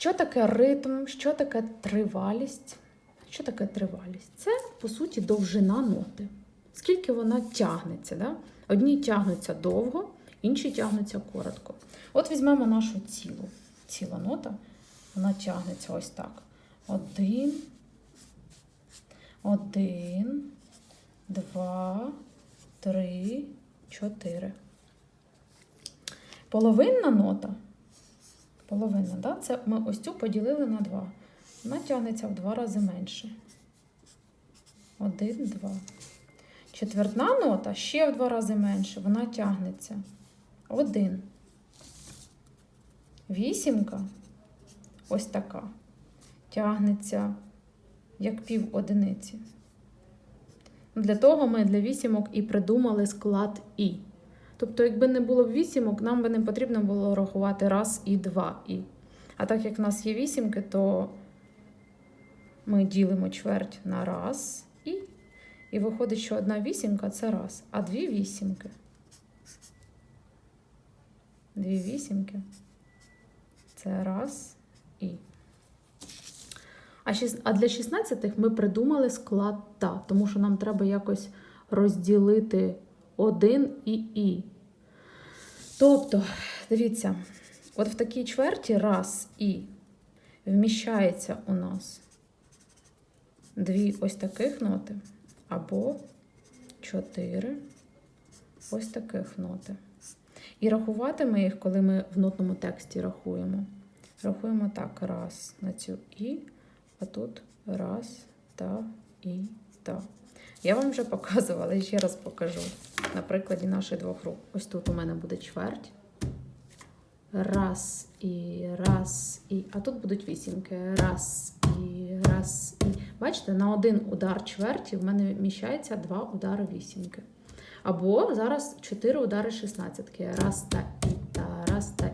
Що таке ритм, що таке тривалість? Що таке тривалість? Це, по суті, довжина ноти. Скільки вона тягнеться. Да? Одні тягнуться довго, інші тягнуться коротко. От візьмемо нашу цілу. Ціла нота, вона тягнеться ось так. Один, один, два, три, чотири. Половинна нота. Половина, да? Це ми ось цю поділили на два. Вона тягнеться в два рази менше. Один, два. Четвертна нота ще в два рази менше. Вона тягнеться. Один. Вісімка ось така. Тягнеться як пів одиниці. Для того ми для вісімок і придумали склад І. Тобто, якби не було б вісімок, нам би не потрібно було рахувати раз і два і. А так як в нас є вісімки, то ми ділимо чверть на раз і. І виходить, що одна вісімка це раз, а дві вісімки. Дві вісімки це раз і. А, для 16 ми придумали склад та, тому що нам треба якось розділити один і і. Тобто, дивіться, от в такій чверті раз і вміщається у нас дві ось таких ноти, або чотири ось таких ноти. І рахувати ми їх, коли ми в нотному тексті рахуємо. Рахуємо так: раз на цю і, а тут раз, та, і, та. Я вам вже показувала, ще раз покажу на прикладі наших двох рук. Ось тут у мене буде чверть. Раз і раз і. А тут будуть вісімки. Раз і раз і. Бачите, на один удар чверті в мене вміщається два удари вісімки. Або зараз чотири удари шістнадцятки. Раз та і та, раз та